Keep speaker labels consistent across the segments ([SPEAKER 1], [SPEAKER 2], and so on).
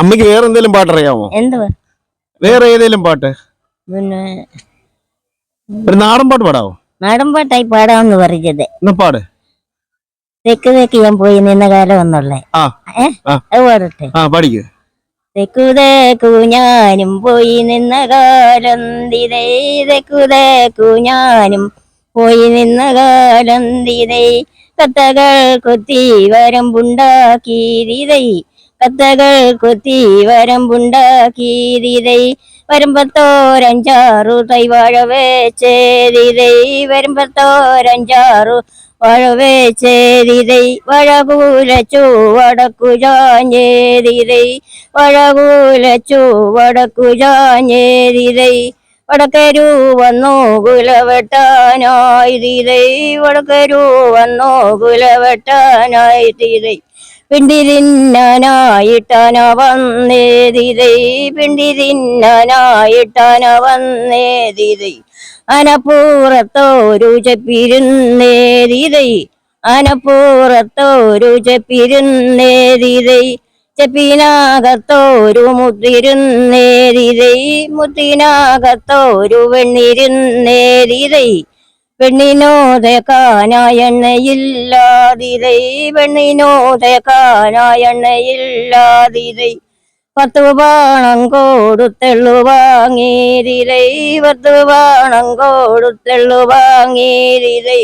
[SPEAKER 1] അമ്മയ്ക്ക് വേറെ എന്തെങ്കിലും പാട്ട് അറിയാമോ?
[SPEAKER 2] എന്തുവാ
[SPEAKER 1] വേറെ ഏതെങ്കിലും പാട്ട്?
[SPEAKER 2] പിന്നെ
[SPEAKER 1] ഒരു നാടൻ പാട്ട് പാടാവോ?
[SPEAKER 2] നാടൻ പാട്ടായി പാടാമെന്ന് പറഞ്ഞത്.
[SPEAKER 1] എന്നാ പാട്.
[SPEAKER 2] തെക്ക് തെക്ക് ഞാൻ പോയി നിന്ന കാലം ഒന്നുള്ളേ അത് പാടട്ടെ.
[SPEAKER 1] ആ പാടിക്ക്.
[SPEAKER 2] തെക്കു തെക്കു ഞാനും പോയി നിന്ന കാലം. തിരേ തെക്കു തെക്കു ഞാനും പോയി നിന്ന കാലം. തിരേ കത്തകൾ കൊത്തി വരമ്പുണ്ടാക്കിയതൈ കത്തകൾ കൊത്തി വരമ്പുണ്ടാക്കിയതൈ വരുമ്പത്തോരഞ്ചാറു തൈവാഴ വെച്ചേരിതൈ വരുമ്പത്തോരഞ്ചാറു വാഴ വെച്ചേരിതൈ വഴകൂലച്ചു വടക്കു ജാഞ്ഞേതിതൈ വഴകൂലച്ചു വടക്കു ജാഞ്ഞേതിതൈ വടക്കരു വന്നു കുലവെട്ടാനായി തീരൈ വടക്കരു വന്നു കുലവെട്ടാനായി തീരൈ പിണ്ടിരിന്നാനായിട്ടാന വന്നേതിരൈ പിണ്ടിരിന്നനായിട്ടന വന്നേതിരൈ അനപ്പൂറത്തോരു ചെപ്പിരുന്നേതിരൈ അനപ്പൂറത്തോരു ചെപ്പിരുന്നേതിരൈ ചെപ്പിനാകത്തോരു മുത്തിരുന്നേതിരൈ മുത്തിനാകത്തോരു വെണ്ണിരുന്നേരിതൈ പെണ്ണിനോതെ കാനായെണ്ണയില്ലാതിരൈ പെണ്ണിനോതെ കാനായെണ്ണയില്ലാതിരൈ പത്തു ബാണം കൊടുത്തെള്ളു വാങ്ങീരിരൈ പത്തു ബാണം കൊടുത്തെള്ളു വാങ്ങീരിരൈ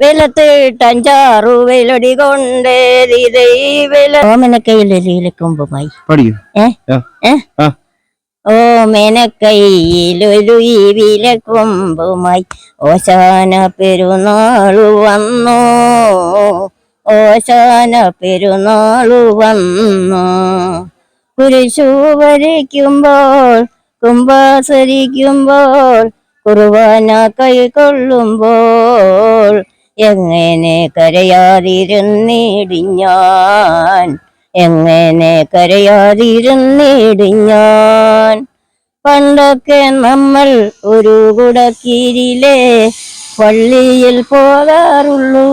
[SPEAKER 2] വെലത്തിട്ടഞ്ചാറു വെലടി കൊണ്ടേരിരൈ വെല ഓമനക്കയിലൊരുക്കുമ്പുമായി
[SPEAKER 1] പാടിക്ക്
[SPEAKER 2] ഏ. ഏ. ഓമനക്കൈയിലൊരു വിലക്കൊമ്പുമായി ഓശാന പെരുന്നാളു വന്നു. ഓശാന പെരുന്നാളു വന്നു. കുരിശു വരയ്ക്കുമ്പോൾ കുംഭാസരിക്കുമ്പോൾ കുർബാന കൈക്കൊള്ളുമ്പോൾ എങ്ങനെ കരയാതിരുന്നിടിഞ്ഞാൻ? എങ്ങനെ കരയാതിരുന്നിടിഞ്ഞാൻ? പണ്ടൊക്കെ നമ്മൾ ഒരു കുടക്കീരിലെ പള്ളിയിൽ പോകാറുള്ളൂ.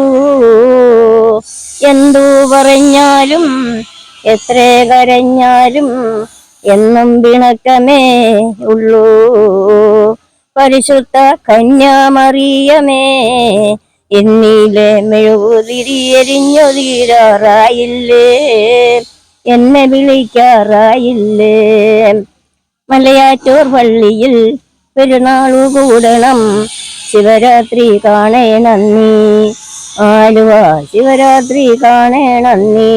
[SPEAKER 2] എന്തു പറഞ്ഞാലും എത്ര കരഞ്ഞാലും എന്നും പിണക്കമേ ഉള്ളൂ. പരിശുദ്ധ കന്യാമറിയമേ എന്നിലെ മെഴുകുതിരിയെരിഞ്ഞൊതിരാറായില്ലേ എന്നെ വിളിക്കാറായില്ലേ? മലയാറ്റൂർ പള്ളിയിൽ പെരുന്നാളു കൂടണം. ശിവരാത്രി കാണേ നന്ദി ആലുവ ശിവരാത്രി കാണേണന്നീ